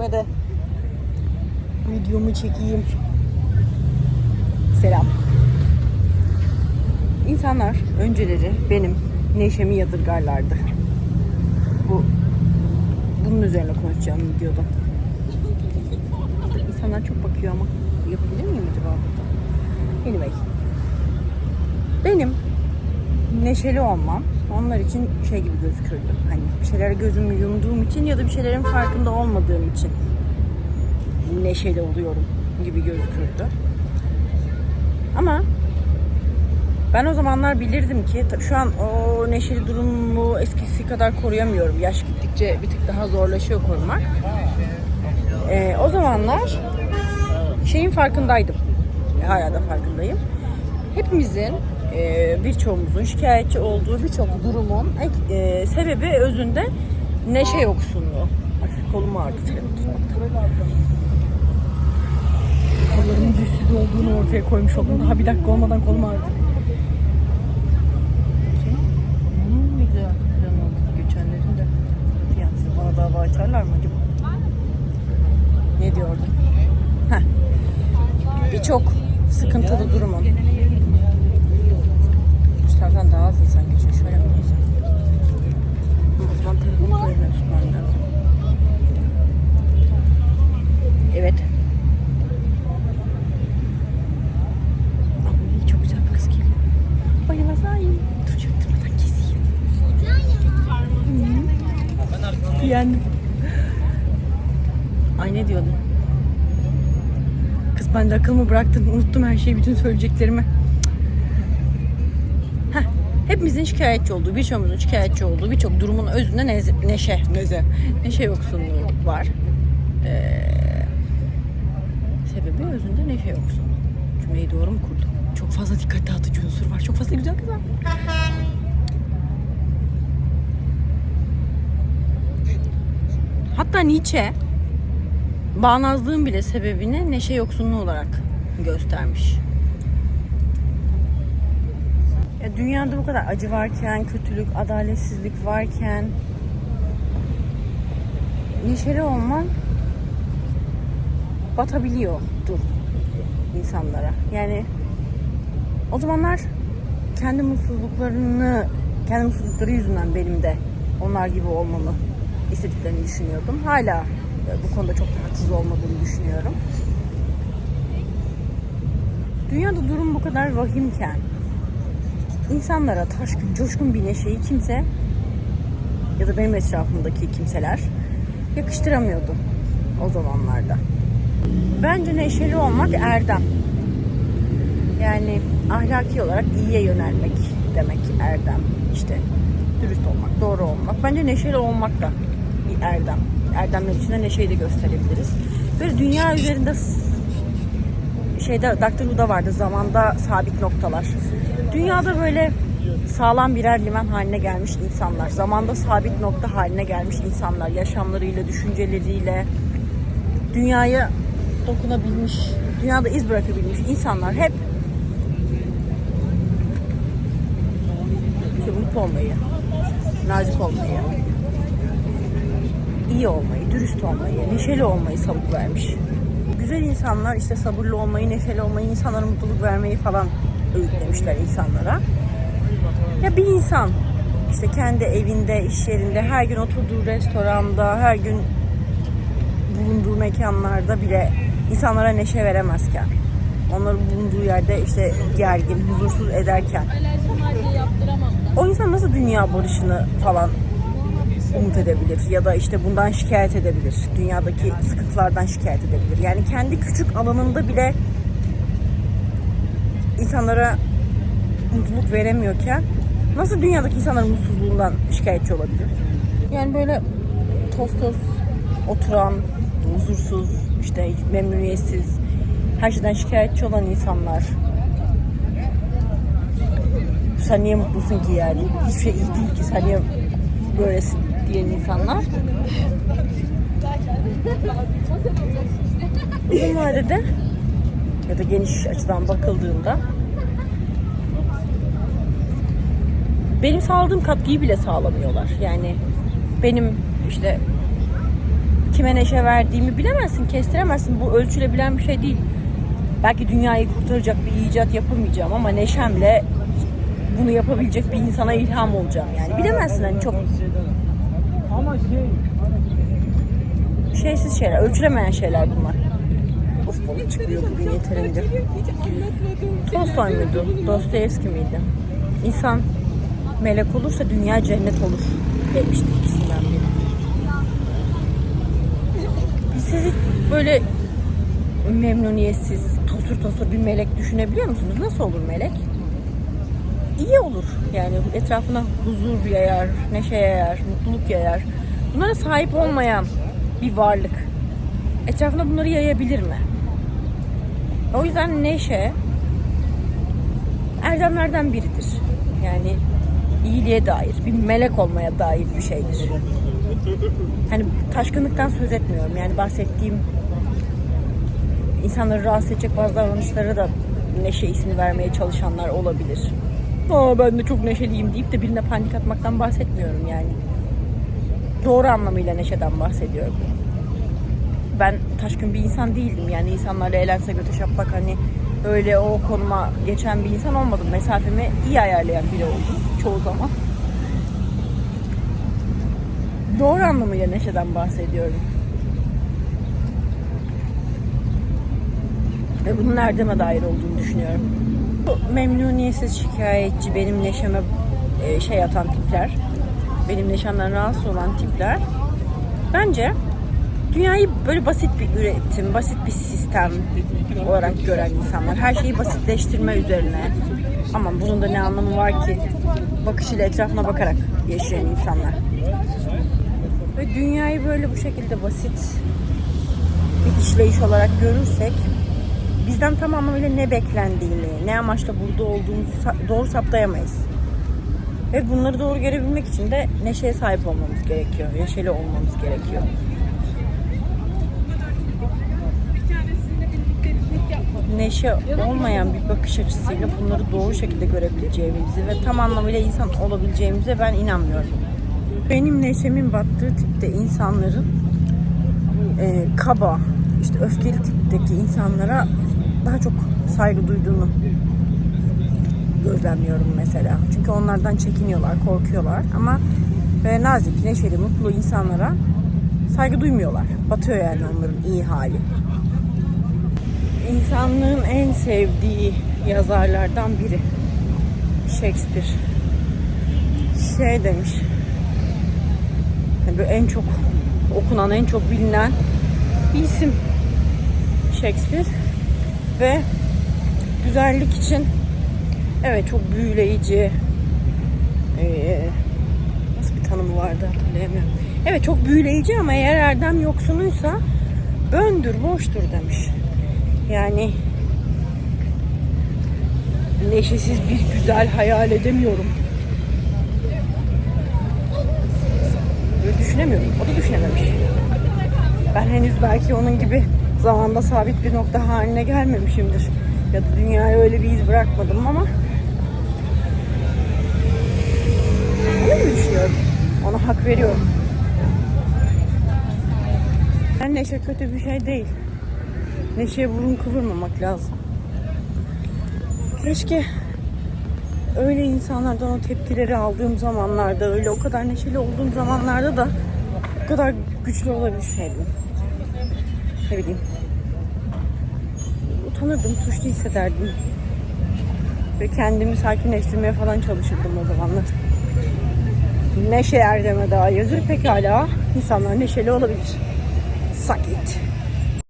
kendime de videomu çekeyim. Selam. İnsanlar önceleri benim neşemi yadırgarlardı. Bu bunun üzerine konuşacağım videoda. İnsanlar çok bakıyor ama yapabilir miyim acaba burada? Anyway. Benim neşeli olmam onlar için şey gibi gözükürdü. Hani bir şeylere gözümü yumduğum için ya da bir şeylerin farkında olmadığım için neşeli oluyorum gibi gözükürdü. Ama ben o zamanlar bilirdim ki şu an o neşeli durumumu eskisi kadar koruyamıyorum. Yaş gittikçe bir tık daha zorlaşıyor korumak. Ee, o zamanlar şeyin farkındaydım. Hala da farkındayım. Hepimizin birçoğumuzun şikayetçi olduğu birçok durumun e, sebebi özünde neşe yoksunluğu. Kolum ağrıdı. Kollarımın güçsüz olduğunu ortaya koymuş oldum. Daha bir dakika olmadan kolum ağrıdı. Ne güzel plan fiyansız bana dava açarlar mı acaba? Ne diyordu? Heh. Birçok sıkıntılı durumun. Şu taraftan daha az insan geçiyor. Şöyle mi olsa? O zaman telefonu böyle tutmam lazım. Evet. Ay, çok güzel bir kız geliyor. Bayılacağım. Dur çaktırmadan keseyim. Hı. Yendim. Ay ne diyordum? Kız ben de akılımı bıraktım. Unuttum her şeyi, bütün söyleyeceklerimi. Heh, hepimizin şikayetçi olduğu, birçoğumuzun şikayetçi olduğu birçok durumun özünde neze- neşe, neze, neşe yoksunluğu var. Ee, sebebi özünde neşe yoksunluğu. Cümleyi doğru mu kurdum? Çok fazla dikkat dağıtıcı unsur var. Çok fazla güzel kız var. Hatta Nietzsche bağnazlığın bile sebebini neşe yoksunluğu olarak göstermiş. Ya dünyada bu kadar acı varken, kötülük, adaletsizlik varken neşeli olman batabiliyordur insanlara. Yani o zamanlar kendi mutsuzluklarını, kendi mutsuzlukları yüzünden benim de onlar gibi olmamı istediklerini düşünüyordum. Hala bu konuda çok haksız olmadığını düşünüyorum. Dünyada durum bu kadar vahimken insanlara taşkın, coşkun bir neşeyi kimse ya da benim etrafımdaki kimseler yakıştıramıyordu o zamanlarda. Bence neşeli olmak erdem. Yani ahlaki olarak iyiye yönelmek demek erdem. İşte dürüst olmak, doğru olmak. Bence neşeli olmak da bir erdem. Erdemler içinde neşeyi de gösterebiliriz. Böyle dünya üzerinde şeyde Dr. Who'da vardı zamanda sabit noktalar. Dünyada böyle sağlam birer liman haline gelmiş insanlar. Zamanda sabit nokta haline gelmiş insanlar. Yaşamlarıyla, düşünceleriyle dünyaya dokunabilmiş, dünyada iz bırakabilmiş insanlar hep işte mutlu olmayı, nazik olmayı, iyi olmayı, dürüst olmayı, neşeli olmayı sabık vermiş. Güzel insanlar işte sabırlı olmayı, neşeli olmayı, insanlara mutluluk vermeyi falan öğütlemişler insanlara. Ya bir insan işte kendi evinde, iş yerinde, her gün oturduğu restoranda, her gün bulunduğu mekanlarda bile insanlara neşe veremezken, onların bulunduğu yerde işte gergin, huzursuz ederken o insan nasıl dünya barışını falan umut edebilir ya da işte bundan şikayet edebilir. Dünyadaki sıkıntılardan şikayet edebilir. Yani kendi küçük alanında bile insanlara mutluluk veremiyorken nasıl dünyadaki insanların mutsuzluğundan şikayetçi olabilir? Yani böyle toz oturan, huzursuz, işte memnuniyetsiz, her şeyden şikayetçi olan insanlar. Sen niye mutlusun ki yani? Hiçbir şey iyi değil ki sen niye böylesin diyen insanlar. Uzun vadede ya da geniş açıdan bakıldığında benim sağladığım katkıyı bile sağlamıyorlar. Yani benim işte kime neşe verdiğimi bilemezsin, kestiremezsin. Bu ölçülebilen bir şey değil. Belki dünyayı kurtaracak bir icat yapamayacağım ama neşemle bunu yapabilecek bir insana ilham olacağım yani. Bilemezsin hani çok Ama şey şeysiz şeyler, ölçülemeyen şeyler bunlar. Of balık çıkıyor bugün yeterince. Tolstoy muydu? Dostoyevski miydi? İnsan melek olursa dünya cennet olur demişti ikisinden biri. Siz hiç böyle memnuniyetsiz, tosur tosur bir melek düşünebiliyor musunuz? Nasıl olur melek? İyi olur. Yani etrafına huzur yayar, neşe yayar, mutluluk yayar. Bunlara sahip olmayan bir varlık etrafına bunları yayabilir mi? O yüzden neşe erdemlerden biridir. Yani iyiliğe dair, bir melek olmaya dair bir şeydir. Hani taşkınlıktan söz etmiyorum. Yani bahsettiğim insanları rahatsız edecek bazı davranışlara da neşe ismi vermeye çalışanlar olabilir. Aa ben de çok neşeliyim deyip de birine panik atmaktan bahsetmiyorum yani. Doğru anlamıyla neşeden bahsediyorum. Ben taşkın bir insan değildim yani insanlarla eğlense göte şaplak hani öyle o konuma geçen bir insan olmadım. Mesafemi iyi ayarlayan biri oldum çoğu zaman. Doğru anlamıyla neşeden bahsediyorum. Ve bunun erdeme dair olduğunu düşünüyorum. Bu memnuniyetsiz şikayetçi, benim neşeme e, şey atan tipler, benim neşemden rahatsız olan tipler bence dünyayı böyle basit bir üretim, basit bir sistem olarak gören insanlar. Her şeyi basitleştirme üzerine. Ama bunun da ne anlamı var ki? Bakışıyla etrafına bakarak yaşayan insanlar. Ve dünyayı böyle bu şekilde basit bir işleyiş olarak görürsek bizden tam anlamıyla ne beklendiğini, ne amaçla burada olduğumuzu doğru saptayamayız. Ve bunları doğru görebilmek için de neşeye sahip olmamız gerekiyor. Neşeli olmamız gerekiyor. Neşe olmayan bir bakış açısıyla bunları doğru şekilde görebileceğimizi ve tam anlamıyla insan olabileceğimize ben inanmıyorum. Benim neşemin battığı tipte insanların e, kaba, işte öfkeli tipteki insanlara daha çok saygı duyduğunu gözlemliyorum mesela. Çünkü onlardan çekiniyorlar, korkuyorlar ama böyle nazik, neşeli, mutlu insanlara saygı duymuyorlar. Batıyor yani onların iyi hali. İnsanlığın en sevdiği yazarlardan biri Shakespeare. Şey demiş. böyle en çok okunan, en çok bilinen bir isim Shakespeare ve güzellik için evet çok büyüleyici ee, nasıl bir tanımı vardı hatırlayamıyorum. Evet çok büyüleyici ama eğer erdem yoksunuysa böndür, boştur demiş. Yani neşesiz bir güzel hayal edemiyorum. Böyle düşünemiyorum. O da düşünememiş. Ben henüz belki onun gibi zamanda sabit bir nokta haline gelmemişimdir. Ya da dünyaya öyle bir iz bırakmadım ama öyle düşünüyorum? Ona hak veriyorum. Yani neşe kötü bir şey değil. Neşeye burun kıvırmamak lazım. Keşke öyle insanlardan o tepkileri aldığım zamanlarda, öyle o kadar neşeli olduğum zamanlarda da o kadar güçlü olabilseydim. Ne bileyim. Utanırdım, suçlu hissederdim. Ve kendimi sakinleştirmeye falan çalışırdım o zamanlar. Neşe erdeme dair pekala insanlar neşeli olabilir. Suck it.